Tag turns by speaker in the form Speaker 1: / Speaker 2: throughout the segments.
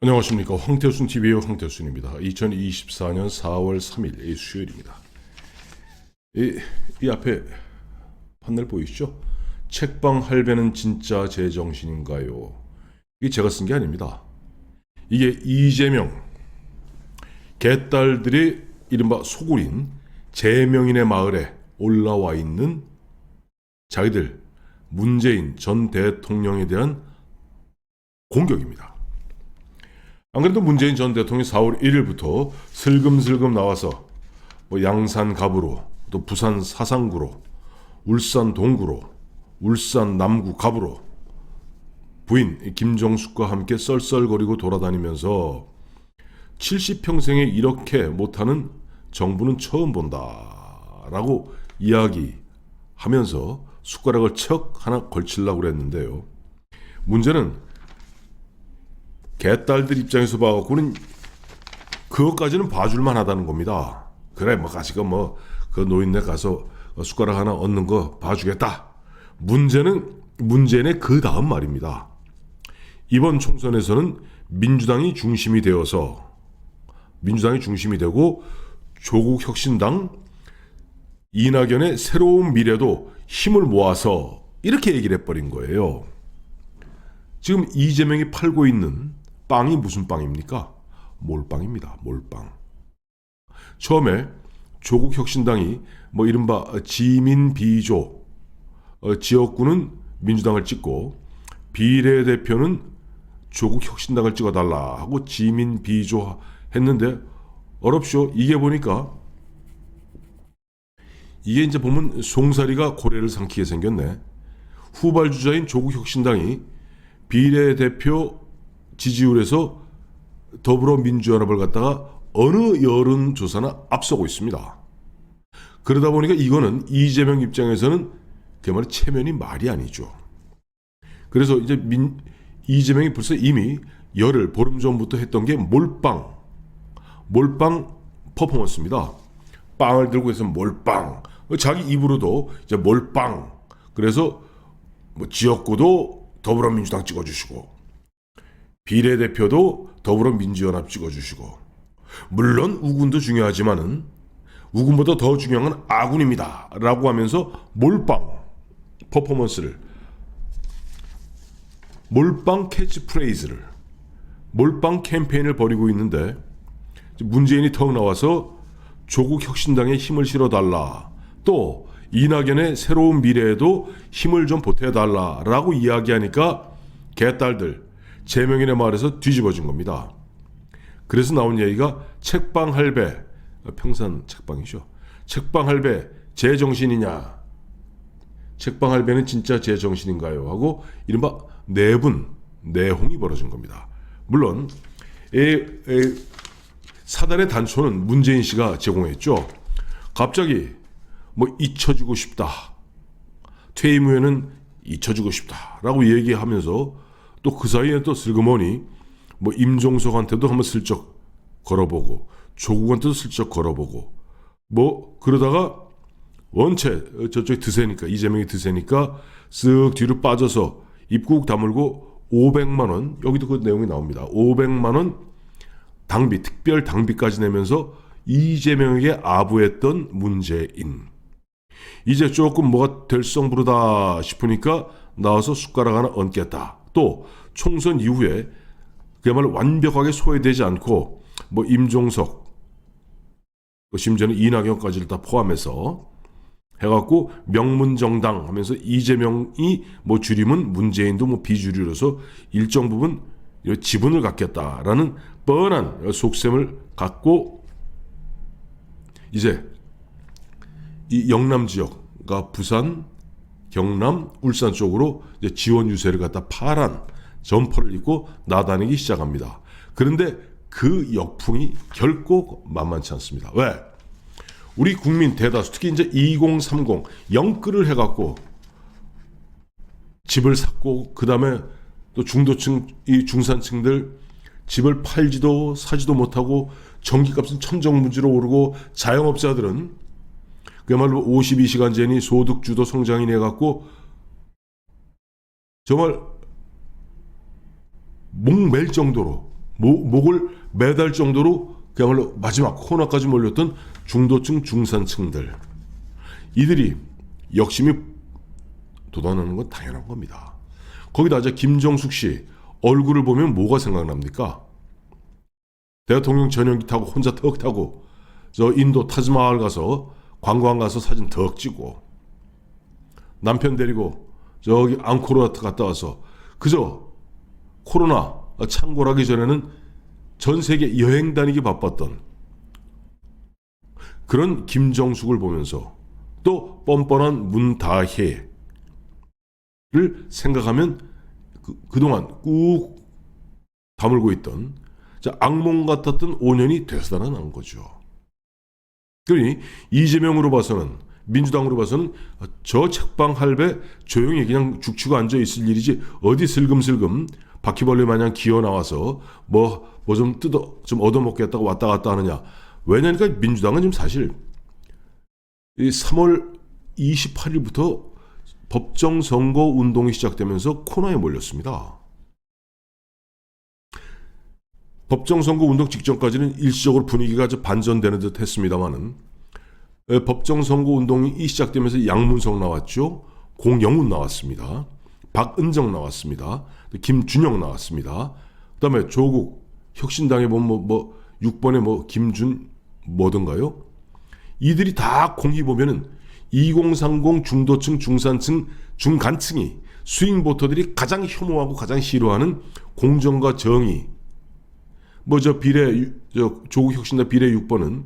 Speaker 1: 안녕하십니까 황태순 TV의 황태순입니다. 2024년 4월 3일 수요일입니다. 이, 이 앞에 판넬 보이시죠? 책방 할배는 진짜 제 정신인가요? 이게 제가 쓴 게 아닙니다. 이게 이재명 개딸들이 이른바 소굴인 재명인의 마을에 올라와 있는 자기들 문재인 전 대통령에 대한 공격입니다. 안 그래도 문재인 전 대통령이 4월 1일부터 슬금슬금 나와서 뭐 양산 갑으로 또 부산 사상구로 울산 동구로 울산 남구 갑으로 부인 김정숙과 함께 썰썰거리고 돌아다니면서 70평생에 이렇게 못하는 정부는 처음 본다라고 이야기하면서 숟가락을 척 하나 걸치려고 그랬는데요. 문제는 개딸들 입장에서 봐갖고는 그것까지는 봐줄만 하다는 겁니다. 그래, 뭐, 가시가 뭐, 그 노인네 가서 숟가락 하나 얻는 거 봐주겠다. 문제는, 문제는 그 다음 말입니다. 이번 총선에서는 민주당이 중심이 되어서, 민주당이 중심이 되고, 조국 혁신당, 이낙연의 새로운 미래도 힘을 모아서 이렇게 얘기를 해버린 거예요. 지금 이재명이 팔고 있는 빵이 무슨 빵입니까? 몰빵입니다. 몰빵. 처음에 조국 혁신당이 뭐 이른바 지민 비조 어, 지역구는 민주당을 찍고 비례대표는 조국 혁신당을 찍어달라 하고 지민 비조 했는데 어렵쇼 이게 보니까 이게 이제 보면 송사리가 고래를 삼키게 생겼네. 후발주자인 조국 혁신당이 비례대표 지지율에서 더불어민주연합을 갖다가 어느 여론조사나 앞서고 있습니다. 그러다 보니까 이거는 이재명 입장에서는 그야말로 체면이 말이 아니죠. 그래서 이제 민, 이재명이 벌써 이미 열흘 보름 전부터 했던 게 몰빵, 몰빵 퍼포먼스입니다. 빵을 들고 해서 몰빵, 자기 입으로도 이제 몰빵. 그래서 뭐 지역구도 더불어민주당 찍어주시고 비례대표도 더불어민주연합 찍어주시고. 물론 우군도 중요하지만은 우군보다 더 중요한 건 아군입니다. 라고 하면서 몰빵 퍼포먼스를 몰빵 캐치프레이즈를 몰빵 캠페인을 벌이고 있는데 문재인이 턱 나와서 조국 혁신당에 힘을 실어달라. 또 이낙연의 새로운 미래에도 힘을 좀 보태달라라고 이야기하니까 개딸들 제명인의 말에서 뒤집어진 겁니다. 그래서 나온 얘기가 책방 할배 평산 책방이죠. 책방 할배 제 정신이냐? 책방 할배는 진짜 제 정신인가요? 하고 이른바 내분 내홍이 벌어진 겁니다. 물론 이, 이 사단의 단초는 문재인 씨가 제공했죠. 갑자기 뭐 잊혀지고 싶다. 퇴임 후에는 잊혀지고 싶다라고 얘기하면서 또 그 사이에 또 슬그머니 뭐 임종석한테도 한번 슬쩍 걸어보고 조국한테도 슬쩍 걸어보고 뭐 그러다가 원체 저쪽에 드세니까 이재명이 드세니까 쓱 뒤로 빠져서 입국 다물고 500만 원 여기도 그 내용이 나옵니다. 500만 원 당비 특별 당비까지 내면서 이재명에게 아부했던 문재인. 이제 조금 뭐가 될성 부르다 싶으니까 나와서 숟가락 하나 얹겠다. 또 총선 이후에 그야말로 완벽하게 소외되지 않고 뭐 임종석 심지어는 이낙연까지를 다 포함해서 해갖고 명문정당 하면서 이재명이 뭐 줄이면 문재인도 뭐 비주류로서 일정 부분 지분을 갖겠다라는 뻔한 속셈을 갖고 이제 이 영남 지역과 부산 경남, 울산 쪽으로 지원 유세를 갖다 파란 점퍼를 입고 나다니기 시작합니다. 그런데 그 역풍이 결코 만만치 않습니다. 왜? 우리 국민 대다수 특히 이제 2030 영끌을 해갖고 집을 샀고 그 다음에 또 중도층 이 중산층들 집을 팔지도 사지도 못하고 전기값은 천정무지로 오르고 자영업자들은 그야말로 52시간 제니 소득주도 성장이네 갖고 정말 목맬 정도로 목, 목을 매달 정도로 그야말로 마지막 코너까지 몰렸던 중도층 중산층들 이들이 역심이 돋아나는 건 당연한 겁니다. 거기다 이제 김정숙 씨 얼굴을 보면 뭐가 생각납니까? 대통령 전용기 타고 혼자 턱 타고 저 인도 타즈마할 가서 관광 가서 사진 덕 찍고 남편 데리고 저기 앙코르와트 갔다 와서 그저 코로나 창궐하기 전에는 전 세계 여행 다니기 바빴던 그런 김정숙을 보면서 또 뻔뻔한 문다혜를 생각하면 그, 그동안 꾹 다물고 있던 자, 악몽 같았던 5년이 되살아난 거죠. 그러니 이재명으로 봐서는 민주당으로 봐서는 저 책방 할배 조용히 그냥 죽치고 앉아 있을 일이지 어디 슬금슬금 바퀴벌레 마냥 기어 나와서 뭐 뭐 좀 뜯어 좀 얻어먹겠다고 왔다 갔다 하느냐 왜냐니까 민주당은 지금 사실 이 3월 28일부터 법정 선거 운동이 시작되면서 코너에 몰렸습니다. 법정 선거 운동 직전까지는 일시적으로 분위기가 좀 반전되는 듯 했습니다만은 에, 법정 선거 운동이 시작되면서 양문석 나왔죠. 공영훈 나왔습니다. 박은정 나왔습니다. 김준영 나왔습니다. 그다음에 조국 혁신당에 보면 뭐, 뭐 6번에 뭐 김준 뭐든가요? 이들이 다 공이 보면은 2030 중도층, 중산층, 중간층이 스윙 보터들이 가장 혐오하고 가장 싫어하는 공정과 정의. 뭐 저 비례 유- 저 조국 혁신당 비례 6번은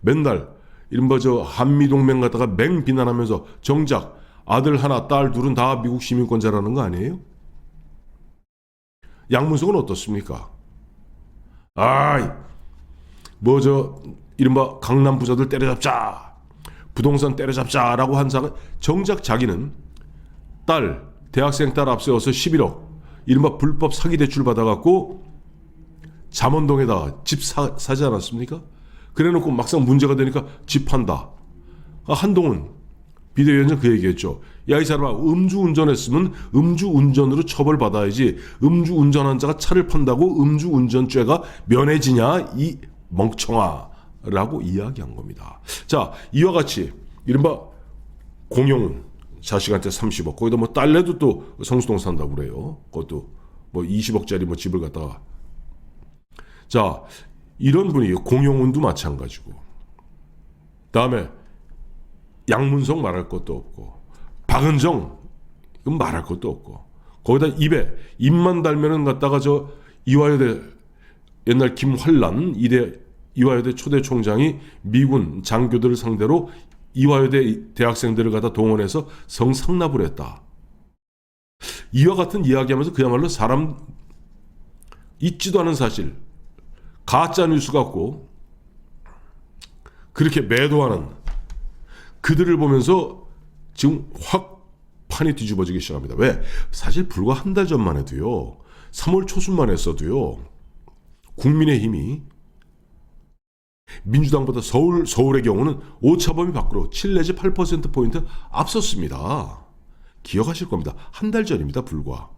Speaker 1: 맨날 이른바 저 한미 동맹 갖다가 맹 비난하면서 정작 아들 하나 딸 둘은 다 미국 시민권자라는 거 아니에요? 양문석은 어떻습니까? 아이 뭐 저 이른바 강남 부자들 때려잡자 부동산 때려잡자라고 한 사람 정작 자기는 딸 대학생 딸 앞세워서 11억 이른바 불법 사기 대출 받아갖고 잠원동에다 집 사, 사지 않았습니까? 그래놓고 막상 문제가 되니까 집 판다. 아, 한동훈 비대위원장 그 얘기했죠. 야 이 사람아 음주운전했으면 음주운전으로 처벌받아야지 음주운전한 자가 차를 판다고 음주운전죄가 면해지냐 이 멍청아 라고 이야기한 겁니다. 자 이와 같이 이른바 공용훈 자식한테 30억 거기다 뭐 딸내도 또 성수동 산다고 그래요. 그것도 뭐 20억짜리 뭐 집을 갖다가 자 이런 분위기 공용훈도 마찬가지고 다음에 양문석 말할 것도 없고 박은정 그건 말할 것도 없고 거기다 입에 입만 달면은 갖다가 저 이화여대 옛날 김환란 이대 이화여대 초대 총장이 미군 장교들을 상대로 이화여대 대학생들을 갖다 동원해서 성상납을 했다. 이와 같은 이야기하면서 그야말로 사람 있지도 않은 사실 가짜 뉴스 같고 그렇게 매도하는 그들을 보면서 지금 확 판이 뒤집어지기 시작합니다. 왜? 사실 불과 한 달 전만 해도요. 3월 초순만 했어도요. 국민의 힘이 민주당보다 서울 서울의 경우는 오차범위 밖으로 7 내지 8% 포인트 앞섰습니다. 기억하실 겁니다. 한 달 전입니다. 불과.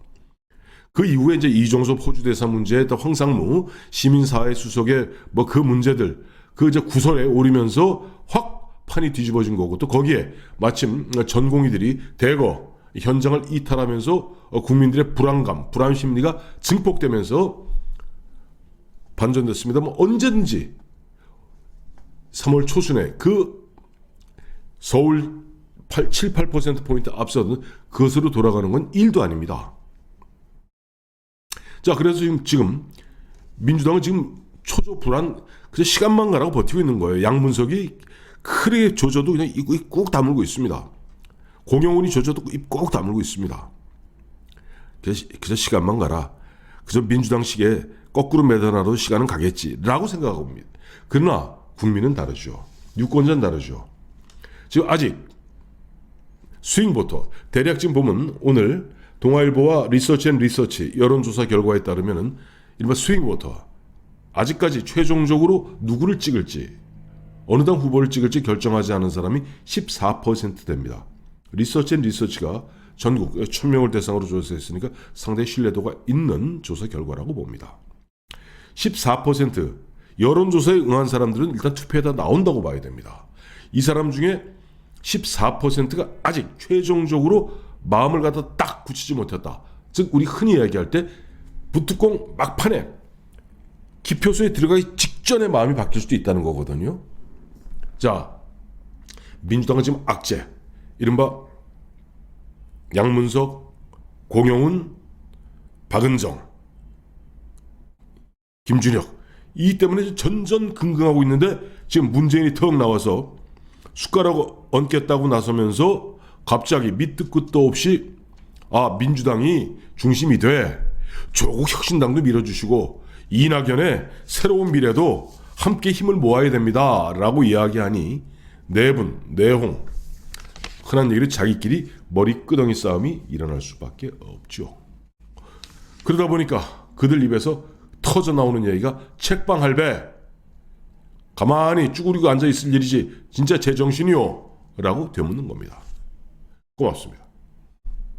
Speaker 1: 그 이후에 이제 이종섭 호주 대사 문제, 또 황상무 시민사회 수석의 뭐 그 문제들 그 이제 구설에 오르면서 확 판이 뒤집어진 거고 또 거기에 마침 전공의들이 대거 현장을 이탈하면서 어, 국민들의 불안감, 불안 심리가 증폭되면서 반전됐습니다. 뭐 언제든지 3월 초순에 그 서울 8, 7, 8% 포인트 앞서는 그것으로 돌아가는 건 일도 아닙니다. 자, 그래서 지금, 지금 민주당은 지금 초조 불안, 그저 시간만 가라고 버티고 있는 거예요. 양문석이 크게 조져도 그냥 입, 입꾹 다물고 있습니다. 공영훈이 조져도 입 꾹 다물고 있습니다. 그저, 그저 시간만 가라. 그저 민주당식에 거꾸로 매달아도 시간은 가겠지라고 생각하고 옵니다. 그러나 국민은 다르죠. 유권자는 다르죠. 지금 아직 스윙부터 대략 지금 보면 오늘 동아일보와 리서치 앤 리서치 여론조사 결과에 따르면은 이른바 스윙워터 아직까지 최종적으로 누구를 찍을지 어느 당 후보를 찍을지 결정하지 않은 사람이 14% 됩니다. 리서치 앤 리서치가 전국 1000명을 대상으로 조사했으니까 상당히 신뢰도가 있는 조사 결과라고 봅니다. 14% 여론조사에 응한 사람들은 일단 투표에다 나온다고 봐야 됩니다. 이 사람 중에 14%가 아직 최종적으로 마음을 갖다 딱 굳히지 못했다. 즉 우리 흔히 이야기할 때 부뚜껑 막판에 기표소에 들어가기 직전에 마음이 바뀔 수도 있다는 거거든요. 자, 민주당은 지금 악재, 이른바 양문석, 공영훈, 박은정, 김준혁 이 때문에 전전긍긍하고 있는데 지금 문재인이 턱 나와서 숟가락 얹겠다고 나서면서 갑자기 밑도 끝도 없이 아 민주당이 중심이 돼. 조국 혁신당도 밀어주시고 이낙연의 새로운 미래도 함께 힘을 모아야 됩니다라고 이야기하니 내분 내홍. 흔한 얘기로 자기끼리 머리 끄덩이 싸움이 일어날 수밖에 없죠. 그러다 보니까 그들 입에서 터져 나오는 얘기가 책방 할배. 가만히 쭈그리고 앉아 있을 일이지 진짜 제정신이요 라고 되묻는 겁니다. 고맙습니다.